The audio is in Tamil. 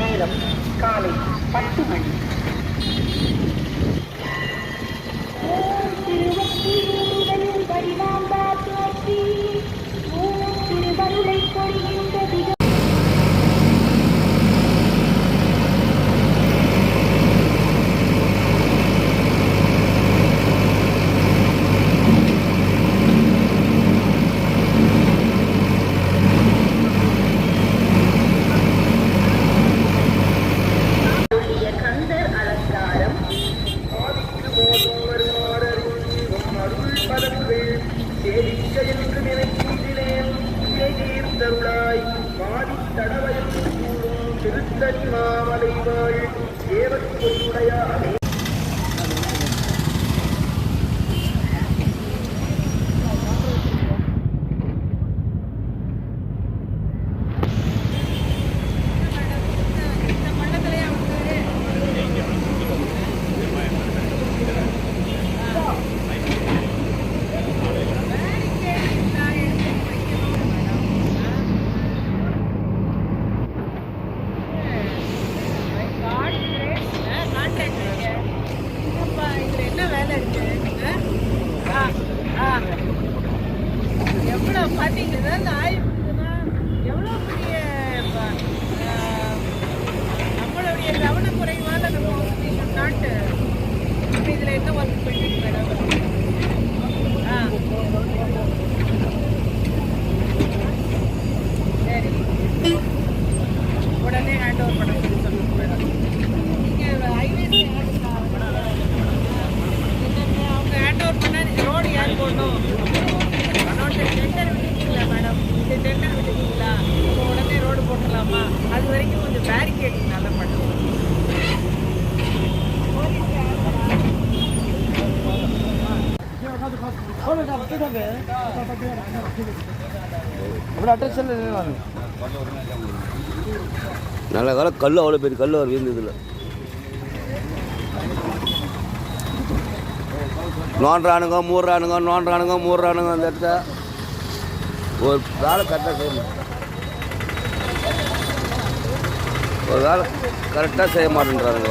நேரம் காலை பத்து மணி. வாதித் திருத்தணி மாமலை வாழ் தேவத்துடையாரே இதில் என்ன ஒர்க் பண்ணிட்டு மேடம் ஆ. சரி. உடனே ஹேண்ட் ஓவர் பண்ண சொல்லி சொல்லுங்க மேடம் நீங்கள் ஹைவேஸ் அவங்க ஹேண்ட் ஓவர் பண்ணால் நீங்கள் ரோடு யார் போடணும்? அனௌன்ஸ் டெண்டர் விட்டுருக்கீங்களா மேடம் இந்த டெண்டர் விட்டுருக்கீங்களா இப்போ உடனே ரோடு போட்டுடலாமா? அது வரைக்கும் கொஞ்சம் பேரிகேடிங் நல்லா பண்ணுவோம் நல்ல காலம் கல் அவ்வளோ பெரிய கல் அவர் விழுந்ததில்ல. நோண்டுறானுங்க மூடுறானுங்க நோண்டுறானுங்க மூடுறானுங்க அந்த இடத்த. ஒரு வேலை கரெக்டாக செய்யணும். ஒரு வேலை கரெக்டாக செய்ய மாட்டேன்றானுங்க.